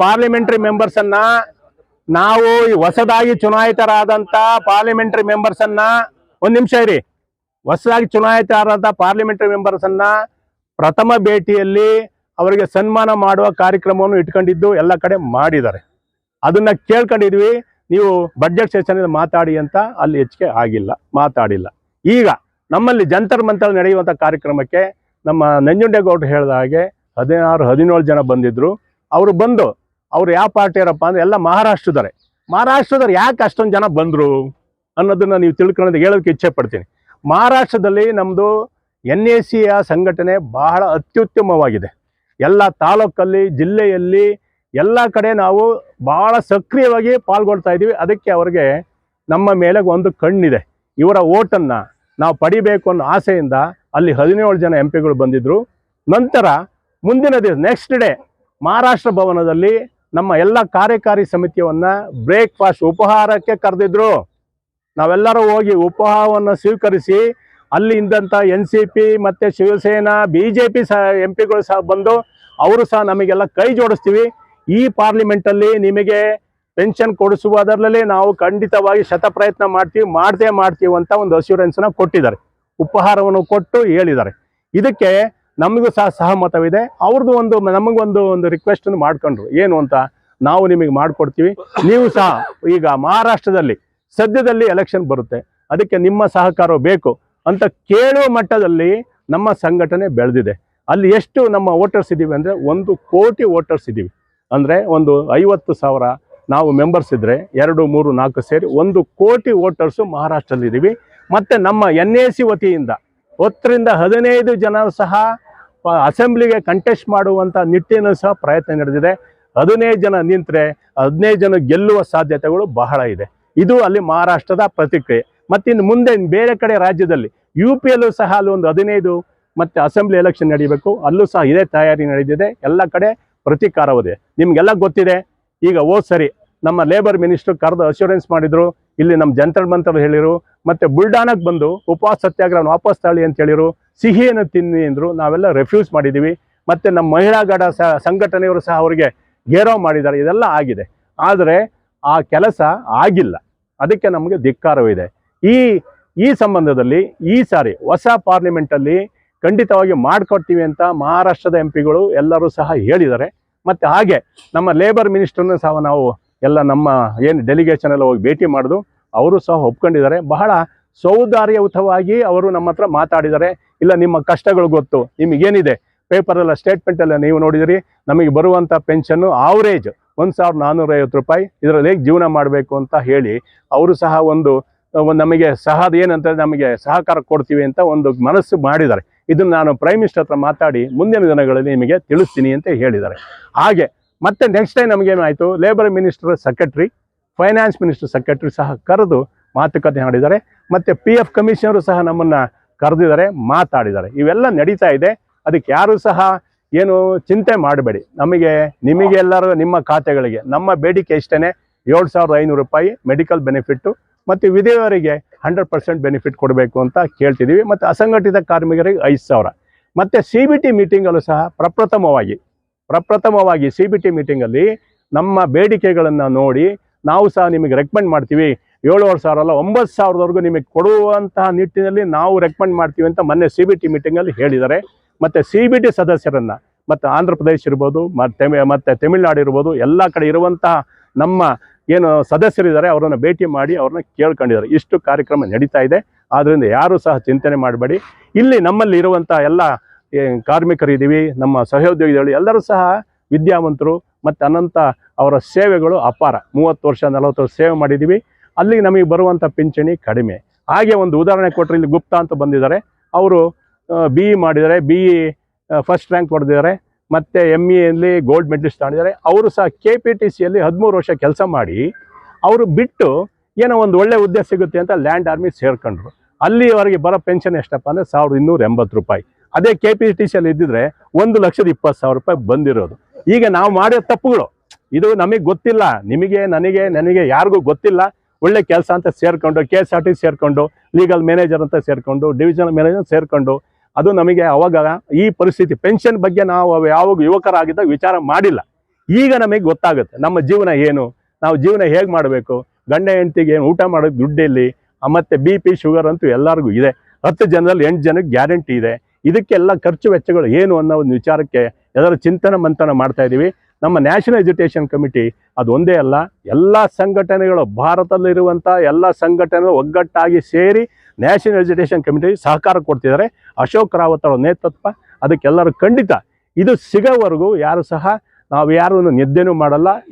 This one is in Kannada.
ಪಾರ್ಲಿಮೆಂಟರಿ ಮೆಂಬರ್ಸ್ ಅನ್ನ ನಾವು ಹೊಸದಾಗಿ ಚುನಾಯಿತರಾದಂತ ಪಾರ್ಲಿಮೆಂಟರಿ ಮೆಂಬರ್ಸ್ ಅನ್ನ ಒಂದ್ ನಿಮಿಷ ಇರಿ. ಹೊಸದಾಗಿ ಚುನಾಯಿತರಾದಂತ ಪಾರ್ಲಿಮೆಂಟರಿ ಮೆಂಬರ್ಸ್ ಅನ್ನ ಪ್ರಥಮ ಭೇಟಿಯಲ್ಲಿ ಅವರಿಗೆ ಸನ್ಮಾನ ಮಾಡುವ ಕಾರ್ಯಕ್ರಮವನ್ನು ಇಟ್ಕೊಂಡಿದ್ದು ಎಲ್ಲ ಕಡೆ ಮಾಡಿದ್ದಾರೆ. ಅದನ್ನ ಕೇಳ್ಕೊಂಡಿದ್ವಿ. ನೀವು ಬಜೆಟ್ ಸೆಷನ್ ಮಾತಾಡಿ ಅಂತ ಅಲ್ಲಿ ಹೆಚ್ಚಿಗೆ ಆಗಿಲ್ಲ, ಮಾತಾಡಿಲ್ಲ. ಈಗ ನಮ್ಮಲ್ಲಿ ಜಂತರ್ ಮಂತರ್ ನಡೆಯುವಂತ ಕಾರ್ಯಕ್ರಮಕ್ಕೆ ನಮ್ಮ ನಂಜುಂಡೇಗೌಡರು ಹೇಳಿದ ಹಾಗೆ ಹದಿನಾರು, ಹದಿನೇಳು ಜನ ಬಂದಿದ್ರು. ಅವರು ಬಂದು ಅವ್ರು ಯಾವ ಪಾರ್ಟಿಯರಪ್ಪ ಅಂದ್ರೆ ಎಲ್ಲ ಮಹಾರಾಷ್ಟ್ರದವರೇ. ಮಹಾರಾಷ್ಟ್ರದವ್ರು ಯಾಕೆ ಅಷ್ಟೊಂದು ಜನ ಬಂದರು ಅನ್ನೋದನ್ನ ನೀವು ತಿಳ್ಕೊಳ್ಳೋದಕ್ಕೆ ಹೇಳೋದಕ್ಕೆ ಇಚ್ಛೆ ಪಡ್ತೀನಿ. ಮಹಾರಾಷ್ಟ್ರದಲ್ಲಿ ನಮ್ಮದು ಎನ್ ಎ ಸಿಯ ಸಂಘಟನೆ ಬಹಳ ಅತ್ಯುತ್ತಮವಾಗಿದೆ. ಎಲ್ಲ ತಾಲೂಕಲ್ಲಿ, ಜಿಲ್ಲೆಯಲ್ಲಿ ಎಲ್ಲ ಕಡೆ ನಾವು ಬಹಳ ಸಕ್ರಿಯವಾಗಿ ಪಾಲ್ಗೊಳ್ತಾ ಇದ್ದೀವಿ ಅದಕ್ಕೆ ಅವ್ರಿಗೆ ನಮ್ಮ ಮೇಲೆ ಒಂದು ಕಣ್ಣಿದೆ. ಇವರ ಓಟನ್ನು ನಾವು ಪಡಿಬೇಕು ಅನ್ನೋ ಆಸೆಯಿಂದ ಅಲ್ಲಿ ಹದಿನೇಳು ಜನ ಎಂ ಪಿಗಳು ಬಂದಿದ್ರು. ನಂತರ ಮುಂದಿನ ದಿವಸ ನೆಕ್ಸ್ಟ್ ಡೇ ಮಹಾರಾಷ್ಟ್ರ ಭವನದಲ್ಲಿ ನಮ್ಮ ಎಲ್ಲ ಕಾರ್ಯಕಾರಿ ಸಮಿತಿಯವನ್ನ ಬ್ರೇಕ್ಫಾಸ್ಟ್ ಉಪಹಾರಕ್ಕೆ ಕರೆದಿದ್ರು. ನಾವೆಲ್ಲರೂ ಹೋಗಿ ಉಪಹಾರವನ್ನು ಸ್ವೀಕರಿಸಿ ಅಲ್ಲಿ ಇದ್ದಂಥ ಎನ್ ಸಿ ಪಿ ಮತ್ತೆ ಶಿವಸೇನಾ ಬಿ ಜೆ ಪಿ ಸಹ ಎಂ ಪಿಗಳು ಸಹ ಬಂದು ಅವರು ಸಹ ನಮಗೆಲ್ಲ ಕೈ ಜೋಡಿಸ್ತೀವಿ. ಈ ಪಾರ್ಲಿಮೆಂಟಲ್ಲಿ ನಿಮಗೆ ಪೆನ್ಷನ್ ಕೊಡಿಸುವುದರಲ್ಲಿ ನಾವು ಖಂಡಿತವಾಗಿ ಶತಪ್ರಯತ್ನ ಮಾಡ್ತೀವಿ, ಮಾಡದೇ ಮಾಡ್ತೀವಿ ಅಂತ ಒಂದು ಅಶ್ಯೂರೆನ್ಸ್ನ ಕೊಟ್ಟಿದ್ದಾರೆ. ಉಪಹಾರವನ್ನು ಕೊಟ್ಟು ಹೇಳಿದ್ದಾರೆ. ಇದಕ್ಕೆ ನಮಗೂ ಸಹ ಸಹಮತವಿದೆ. ಅವ್ರದ್ದು ಒಂದು ನಮಗೊಂದು ಒಂದು ರಿಕ್ವೆಸ್ಟ್ ಮಾಡ್ಕೊಂಡ್ರು. ಏನು ಅಂತ ನಾವು ನಿಮಗೆ ಮಾಡಿಕೊಡ್ತೀವಿ. ನೀವು ಸಹ ಈಗ ಮಹಾರಾಷ್ಟ್ರದಲ್ಲಿ, ಸದ್ಯದಲ್ಲಿ ಎಲೆಕ್ಷನ್ ಬರುತ್ತೆ. ಅದಕ್ಕೆ ನಿಮ್ಮ ಸಹಕಾರ ಬೇಕು ಅಂತ ಕೇಳುವ ಮಟ್ಟದಲ್ಲಿ ನಮ್ಮ ಸಂಘಟನೆ ಬೆಳೆದಿದೆ. ಅಲ್ಲಿ ಎಷ್ಟು ನಮ್ಮ ವೋಟರ್ಸ್ ಇದ್ದೀವಿ ಅಂದರೆ ಒಂದು ಕೋಟಿ ವೋಟರ್ಸ್ ಇದ್ದೀವಿ ಅಂದರೆ ಒಂದು ಐವತ್ತು ಸಾವಿರ ನಾವು ಮೆಂಬರ್ಸ್ ಇದ್ದರೆ ಎರಡು, ಮೂರು, ನಾಲ್ಕು ಸೇರಿ ಒಂದು ಕೋಟಿ ವೋಟರ್ಸು ಮಹಾರಾಷ್ಟ್ರದಲ್ಲಿದ್ದೀವಿ ಮತ್ತು ನಮ್ಮ ಎನ್ ಎ ಸಿ ವತಿಯಿಂದ ಹತ್ತರಿಂದ ಹದಿನೈದು ಜನ ಸಹ ಅಸೆಂಬ್ಲಿಗೆ ಕಂಟೆಸ್ಟ್ ಮಾಡುವಂಥ ನಿಟ್ಟಿನೂ ಸಹ ಪ್ರಯತ್ನ ನಡೆದಿದೆ. ಹದಿನೈದು ಜನ ನಿಂತರೆ ಹದಿನೈದು ಜನ ಗೆಲ್ಲುವ ಸಾಧ್ಯತೆಗಳು ಬಹಳ ಇದೆ. ಇದು ಅಲ್ಲಿ ಮಹಾರಾಷ್ಟ್ರದ ಪ್ರತಿಕ್ರಿಯೆ. ಮತ್ತು ಇನ್ನು ಮುಂದೆ ಬೇರೆ ಕಡೆ ರಾಜ್ಯದಲ್ಲಿ ಯು ಪಿಯಲ್ಲೂ ಸಹ ಅಲ್ಲಿ ಒಂದು ಹದಿನೈದು ಮತ್ತು ಅಸೆಂಬ್ಲಿ ಎಲೆಕ್ಷನ್ ನಡೀಬೇಕು. ಅಲ್ಲೂ ಸಹ ಇದೇ ತಯಾರಿ ನಡೆದಿದೆ. ಎಲ್ಲ ಕಡೆ ಪ್ರತೀಕಾರವಿದೆ ನಿಮಗೆಲ್ಲ ಗೊತ್ತಿದೆ. ಈಗ ಹೋದ್ ಸರಿ ನಮ್ಮ ಲೇಬರ್ ಮಿನಿಸ್ಟರ್ ಕರೆದು ಅಶ್ಯೂರೆನ್ಸ್ ಮಾಡಿದ್ರು. ಇಲ್ಲಿ ನಮ್ಮ ಜಂತರ್ ಮಂತರ್ ಹೇಳಿರು, ಮತ್ತೆ ಬುಲ್ಡಾನಕ್ಕೆ ಬಂದು ಉಪವಾಸ ಸತ್ಯಾಗ್ರಹ ವಾಪಸ್ ತಾಳಿ ಅಂತ ಹೇಳಿರು, ಸಿಹಿಯನ್ನು ತಿನ್ನಿ ಅಂದರು, ನಾವೆಲ್ಲ ರೆಫ್ಯೂಸ್ ಮಾಡಿದ್ದೀವಿ ಮತ್ತೆ ನಮ್ಮ ಮಹಿಳಾ ಗಡ ಸಹ ಸಂಘಟನೆಯವರು ಸಹ ಅವರಿಗೆ ಗೇರೋ ಮಾಡಿದ್ದಾರೆ, ಇದೆಲ್ಲ ಆಗಿದೆ. ಆದರೆ ಆ ಕೆಲಸ ಆಗಿಲ್ಲ. ಅದಕ್ಕೆ ನಮಗೆ ಧಿಕ್ಕಾರವಿದೆ ಈ ಈ ಸಂಬಂಧದಲ್ಲಿ ಈ ಸಾರಿ ಹೊಸ ಪಾರ್ಲಿಮೆಂಟಲ್ಲಿ ಖಂಡಿತವಾಗಿ ಮಾಡಿಕೊಡ್ತೀವಿ ಅಂತ ಮಹಾರಾಷ್ಟ್ರದ ಎಂ ಪಿಗಳು ಎಲ್ಲರೂ ಸಹ ಹೇಳಿದ್ದಾರೆ. ಮತ್ತೆ ಹಾಗೆ ನಮ್ಮ ಲೇಬರ್ ಮಿನಿಸ್ಟರ್ನ ಸಹ ನಾವು ಎಲ್ಲ ನಮ್ಮ ಏನು ಡೆಲಿಗೇಷನ್ ಎಲ್ಲ ಹೋಗಿ ಭೇಟಿ ಮಾಡಿದು, ಅವರು ಸಹ ಒಪ್ಕೊಂಡಿದ್ದಾರೆ. ಬಹಳ ಸೌದಾರ್ಯಯುತವಾಗಿ ಅವರು ನಮ್ಮ ಹತ್ರ ಮಾತಾಡಿದ್ದಾರೆ. ಇಲ್ಲ, ನಿಮ್ಮ ಕಷ್ಟಗಳು ಗೊತ್ತು, ನಿಮಗೇನಿದೆ? ಪೇಪರೆಲ್ಲ ಸ್ಟೇಟ್ಮೆಂಟ್ ಎಲ್ಲ ನೀವು ನೋಡಿದಿರಿ. ನಮಗೆ ಬರುವಂಥ ಪೆನ್ಷನ್ನು ಆವ್ರೇಜ್ ಒಂದು ಸಾವಿರದ ನಾನ್ನೂರೈವತ್ತು ರೂಪಾಯಿ. ಇದರಲ್ಲಿ ಹೇಗೆ ಜೀವನ ಮಾಡಬೇಕು ಅಂತ ಹೇಳಿ, ಅವರು ಸಹ ಒಂದು ನಮಗೆ ಸಹ ಏನಂತ ನಮಗೆ ಸಹಕಾರ ಕೊಡ್ತೀವಿ ಅಂತ ಒಂದು ಮನಸ್ಸು ಮಾಡಿದ್ದಾರೆ. ಇದನ್ನು ನಾನು ಪ್ರೈಮ್ ಮಿನಿಸ್ಟರ್ ಹತ್ರ ಮಾತಾಡಿ ಮುಂದಿನ ದಿನಗಳಲ್ಲಿ ನಿಮಗೆ ತಿಳಿಸ್ತೀನಿ ಅಂತ ಹೇಳಿದ್ದಾರೆ. ಹಾಗೆ ಮತ್ತೆ next time ನಮಗೇನಾಯಿತು labour minister secretary finance minister secretary ಸಹ ಕರೆದು ಮಾತುಕತೆ ಮಾಡಿದ್ದಾರೆ. ಮತ್ತೆ ಪಿ ಎಫ್ ಕಮಿಷನರು ಸಹ ನಮ್ಮನ್ನು ಕರೆದಿದ್ದಾರೆ, ಮಾತಾಡಿದ್ದಾರೆ. ಇವೆಲ್ಲ ನಡೀತಾ ಇದೆ. ಅದಕ್ಕೆ ಯಾರೂ ಸಹ ಏನು ಚಿಂತೆ ಮಾಡಬೇಡಿ. ನಮಗೆ, ನಿಮಗೆ ಎಲ್ಲರೂ ನಿಮ್ಮ ಖಾತೆಗಳಿಗೆ, ನಮ್ಮ ಬೇಡಿಕೆ ಇಷ್ಟೇ ಏಳು ಸಾವಿರದ ಐನೂರು ರೂಪಾಯಿ ಮೆಡಿಕಲ್ ಬೆನಿಫಿಟ್ಟು ಮತ್ತು ವಿಧವೆಯರಿಗೆ ಹಂಡ್ರೆಡ್ ಪರ್ಸೆಂಟ್ ಬೆನಿಫಿಟ್ ಕೊಡಬೇಕು ಅಂತ ಕೇಳ್ತಿದ್ದೀವಿ. ಮತ್ತು ಅಸಂಘಟಿತ ಕಾರ್ಮಿಕರಿಗೆ ಐದು ಸಾವಿರ. ಮತ್ತು ಸಿ ಬಿ ಟಿ ಮೀಟಿಂಗಲ್ಲೂ ಸಹ ಪ್ರಪ್ರಥಮವಾಗಿ ಪ್ರಪ್ರಥಮವಾಗಿ ಸಿ ಬಿ ಟಿ ಮೀಟಿಂಗಲ್ಲಿ ನಮ್ಮ ಬೇಡಿಕೆಗಳನ್ನು ನೋಡಿ ನಾವು ಸಹ ನಿಮಗೆ ರೆಕಮೆಂಡ್ ಮಾಡ್ತೀವಿ. ಏಳುವರೆ ಸಾವಿರ ಅಲ್ಲ, ಒಂಬತ್ತು ಸಾವಿರದವರೆಗೂ ನಿಮಗೆ ಕೊಡುವಂತಹ ನಿಟ್ಟಿನಲ್ಲಿ ನಾವು ರೆಕಮೆಂಡ್ ಮಾಡ್ತೀವಿ ಅಂತ ಮೊನ್ನೆ ಸಿ ಬಿ ಟಿ ಮೀಟಿಂಗಲ್ಲಿ ಹೇಳಿದ್ದಾರೆ. ಮತ್ತು ಸಿ ಬಿ ಟಿ ಸದಸ್ಯರನ್ನು, ಮತ್ತು ಆಂಧ್ರ ಪ್ರದೇಶ ಇರ್ಬೋದು ಮತ್ತು ಮತ್ತು ತಮಿಳ್ನಾಡು ಇರ್ಬೋದು, ಎಲ್ಲ ಕಡೆ ಇರುವಂತಹ ನಮ್ಮ ಏನು ಸದಸ್ಯರಿದ್ದಾರೆ, ಅವರನ್ನು ಭೇಟಿ ಮಾಡಿ ಅವ್ರನ್ನ ಕೇಳ್ಕೊಂಡಿದ್ದಾರೆ. ಇಷ್ಟು ಕಾರ್ಯಕ್ರಮ ನಡೀತಾ ಇದೆ. ಆದ್ದರಿಂದ ಯಾರೂ ಸಹ ಚಿಂತನೆ ಮಾಡಬೇಡಿ. ಇಲ್ಲಿ ನಮ್ಮಲ್ಲಿ ಇರುವಂಥ ಎಲ್ಲ ಕಾರ್ಮಿಕರಿದ್ದೀವಿ, ನಮ್ಮ ಸಹೋದ್ಯೋಗಿಗಳು ಎಲ್ಲರೂ ಸಹ ವಿದ್ಯಾವಂತರು ಮತ್ತು ಅನಂತ ಅವರ ಸೇವೆಗಳು ಅಪಾರ. ಮೂವತ್ತು ವರ್ಷ, ನಲವತ್ತು ವರ್ಷ ಸೇವೆ ಮಾಡಿದ್ದೀವಿ. ಅಲ್ಲಿಗೆ ನಮಗೆ ಬರುವಂಥ ಪಿಂಚಣಿ ಕಡಿಮೆ. ಹಾಗೆ ಒಂದು ಉದಾಹರಣೆ ಕೊಟ್ಟರೆ ಇಲ್ಲಿ ಗುಪ್ತಾ ಅಂತ ಬಂದಿದ್ದಾರೆ. ಅವರು ಬಿ ಇ ಮಾಡಿದ್ದಾರೆ. ಬಿ ಇ ಫಸ್ಟ್ ರ್ಯಾಂಕ್ ಹೊಡೆದಿದ್ದಾರೆ ಮತ್ತು ಎಂ ಇಯಲ್ಲಿ ಗೋಲ್ಡ್ ಮೆಡಲಿಸ್ಟ್ ತಗೊಂಡಿದ್ದಾರೆ ಅವರು ಸಹ ಕೆ ಪಿ ಟಿ ಸಿಯಲ್ಲಿ ಹದಿಮೂರು ವರ್ಷ ಕೆಲಸ ಮಾಡಿ, ಅವರು ಬಿಟ್ಟು ಏನೋ ಒಂದು ಒಳ್ಳೆ ಹುದ್ದೆ ಸಿಗುತ್ತೆ ಅಂತ ಲ್ಯಾಂಡ್ ಆರ್ಮಿ ಸೇರ್ಕೊಂಡ್ರು. ಅಲ್ಲಿವರೆಗೆ ಬರೋ ಪೆನ್ಷನ್ ಎಷ್ಟಪ್ಪ ಅಂದರೆ ಸಾವಿರದ ಇನ್ನೂರ ಎಂಬತ್ತು ರೂಪಾಯಿ. ಅದೇ ಕೆ ಪಿ ಟಿ ಸಿಯಲ್ಲಿ ಇದ್ದಿದ್ರೆ ಒಂದು ಲಕ್ಷದ ಇಪ್ಪತ್ತು ಸಾವಿರ ರೂಪಾಯಿ ಬಂದಿರೋದು. ಈಗ ನಾವು ಮಾಡಿದ ತಪ್ಪುಗಳು, ಇದು ನಮಗೆ ಗೊತ್ತಿಲ್ಲ, ನಿಮಗೆ, ನನಗೆ ನನಗೆ ಯಾರಿಗೂ ಗೊತ್ತಿಲ್ಲ. ಒಳ್ಳೆ ಕೆಲಸ ಅಂತ ಸೇರಿಕೊಂಡು ಕೆ ಎಸ್ ಆರ್ ಟಿ ಸೇರಿಕೊಂಡು ಲೀಗಲ್ ಮ್ಯಾನೇಜರ್ ಅಂತ ಸೇರಿಕೊಂಡು ಡಿವಿಷನಲ್ ಮ್ಯಾನೇಜರ್ ಸೇರಿಕೊಂಡು, ಅದು ನಮಗೆ ಅವಾಗ ಈ ಪರಿಸ್ಥಿತಿ ಪೆನ್ಷನ್ ಬಗ್ಗೆ ನಾವು ಯಾವಾಗ ಯುವಕರಾಗಿದ್ದಾಗ ವಿಚಾರ ಮಾಡಿಲ್ಲ. ಈಗ ನಮಗೆ ಗೊತ್ತಾಗುತ್ತೆ, ನಮ್ಮ ಜೀವನ ಏನು, ನಾವು ಜೀವನ ಹೇಗೆ ಮಾಡಬೇಕು, ಗಂಡ ಹೆಂಡತಿಗೆ ಏನು ಊಟ ಮಾಡೋದು ದುಡ್ಡೆಲ್ಲಿ ಮತ್ತು ಮತ್ತೆ ಬಿ ಪಿ ಶುಗರ್ ಅಂತೂ ಎಲ್ಲರಿಗೂ ಇದೆ. ಹತ್ತು ಜನರಲ್ಲಿ ಎಂಟು ಜನಕ್ಕೆ ಗ್ಯಾರಂಟಿ ಇದೆ. ಇದಕ್ಕೆಲ್ಲ ಖರ್ಚು ವೆಚ್ಚಗಳು ಏನು ಅನ್ನೋ ಒಂದು ವಿಚಾರಕ್ಕೆ ಎಲ್ಲರೂ ಚಿಂತನೆ ಮಂಥನ ಮಾಡ್ತಾ ಇದ್ದೀವಿ. ನಮ್ಮ ನ್ಯಾಷನಲ್ ಎಜುಕೇಷನ್ ಕಮಿಟಿ ಅದು ಒಂದೇ ಅಲ್ಲ, ಎಲ್ಲ ಸಂಘಟನೆಗಳು ಭಾರತದಲ್ಲಿರುವಂಥ ಎಲ್ಲ ಸಂಘಟನೆಗಳು ಒಗ್ಗಟ್ಟಾಗಿ ಸೇರಿ ನ್ಯಾಷನಲ್ ಎಜುಕೇಷನ್ ಕಮಿಟಿ ಸಹಕಾರ ಕೊಡ್ತಿದ್ದಾರೆ. ಅಶೋಕ್ ರಾವತ್ ಅವರ ನೇತೃತ್ವ, ಅದಕ್ಕೆಲ್ಲರೂ ಖಂಡಿತ ಇದು ಸಿಗೋವರೆಗೂ ಯಾರು ಸಹ ನಾವು ಯಾರೂ ನಿದ್ದೆನೂ ಮಾಡಲ್ಲ.